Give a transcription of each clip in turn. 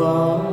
Bye.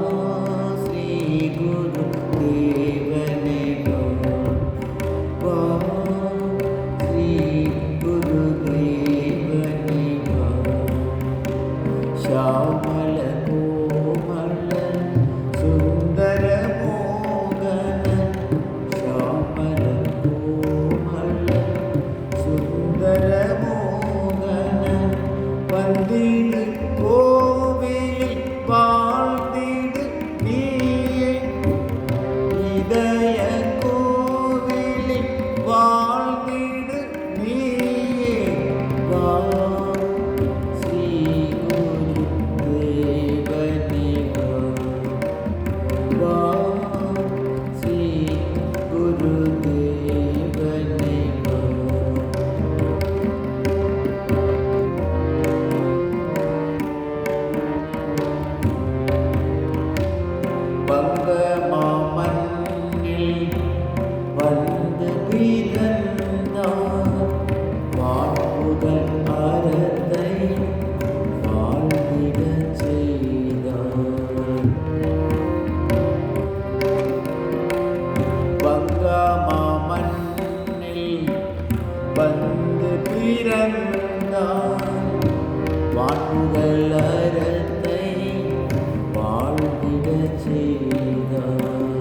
Love. மண்ணில் வந்து பிறந்தான். வாழ்வுகள் அறத்தை வாழ்விட செய்தான்.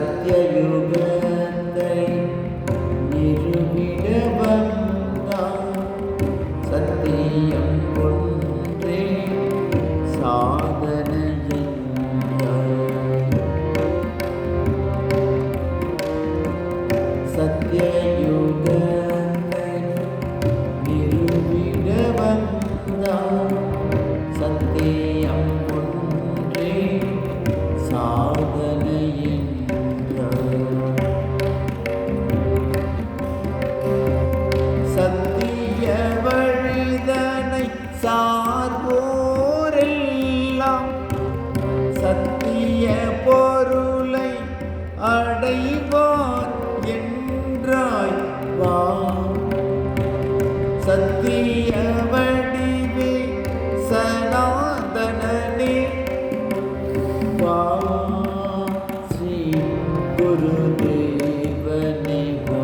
सत्ययुग சார்வோரெல்லாம் சத்திய பொருளை அடைவார் என்றாய் வா. சத்திய வடிவே சனாதனே வா. ஸ்ரீ குருதேவனே வா.